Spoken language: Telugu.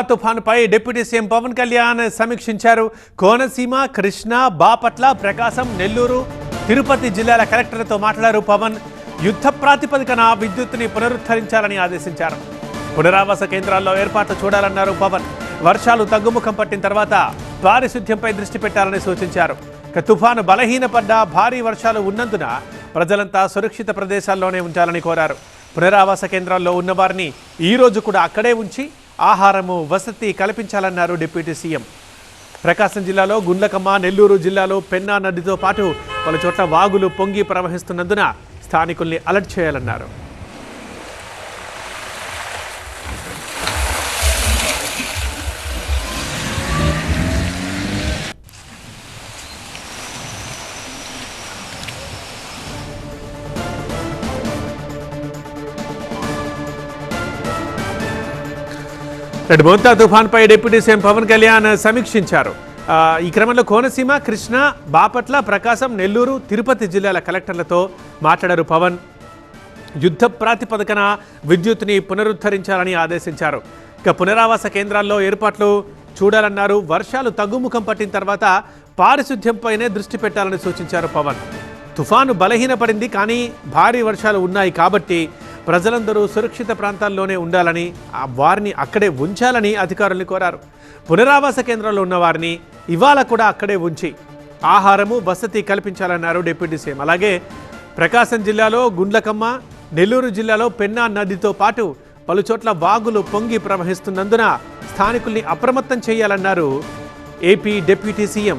తుఫానుపై డిప్యూటీ సీఎం పవన్ కళ్యాణ్ సమీక్షించారు. కోనసీమ కృష్ణా బాపట్ల ప్రకాశం నెల్లూరు తిరుపతి జిల్లాల కలెక్టర్లతో మాట్లాడారు పవన్. యుద్ధ ప్రాతిపదికన విద్యుత్ని పునరుద్ధరించాలని ఆదేశించారు. పునరావాస కేంద్రాల్లో ఏర్పాట్లు చూడాలన్నారు పవన్. వర్షాలు తగ్గుముఖం పట్టిన తర్వాత పారిశుద్ధ్యంపై దృష్టి పెట్టాలని సూచించారు. తుఫాను బలహీనపడ్డ భారీ వర్షాలు ఉన్నందున ప్రజలంతా సురక్షిత ప్రదేశాల్లోనే ఉంచాలని కోరారు. పునరావాస కేంద్రాల్లో ఉన్నవారిని ఈ రోజు కూడా అక్కడే ఉంచి ఆహారము వసతి కల్పించాలన్నారు డిప్యూటీ సీఎం. ప్రకాశం జిల్లాలో గుండ్లకమ్మ నెల్లూరు జిల్లాలో పెన్నా నదితో పాటు పలు చోట్ల వాగులు పొంగి ప్రవహిస్తున్నందున స్థానికుల్ని అలర్ట్ చేయాలన్నారు. రెడ్ మోంతా తుఫాన్పై డిప్యూటీ సీఎం పవన్ కళ్యాణ్ సమీక్షించారు. ఈ క్రమంలో కోనసీమ కృష్ణ బాపట్ల ప్రకాశం నెల్లూరు తిరుపతి జిల్లాల కలెక్టర్లతో మాట్లాడారు పవన్. యుద్ధ ప్రాతిపదికన విద్యుత్ని పునరుద్ధరించాలని ఆదేశించారు. ఇక పునరావాస కేంద్రాల్లో ఏర్పాట్లు చూడాలన్నారు. వర్షాలు తగ్గుముఖం పట్టిన తర్వాత పారిశుద్ధ్యంపైనే దృష్టి పెట్టాలని సూచించారు పవన్. తుఫాను బలహీనపడింది కానీ భారీ వర్షాలు ఉన్నాయి కాబట్టి ప్రజలందరూ సురక్షిత ప్రాంతాల్లోనే ఉండాలని వారిని అక్కడే ఉంచాలని అధికారుల్ని కోరారు. పునరావాస కేంద్రాల్లో ఉన్న వారిని ఇవాళ కూడా అక్కడే ఉంచి ఆహారము వసతి కల్పించాలన్నారు డిప్యూటీ సీఎం. అలాగే ప్రకాశం జిల్లాలో గుండ్లకమ్మ నెల్లూరు జిల్లాలో పెన్నా నదితో పాటు పలుచోట్ల వాగులు పొంగి ప్రవహిస్తున్నందున స్థానికుల్ని అప్రమత్తం చేయాలన్నారు ఏపీ డిప్యూటీ సీఎం.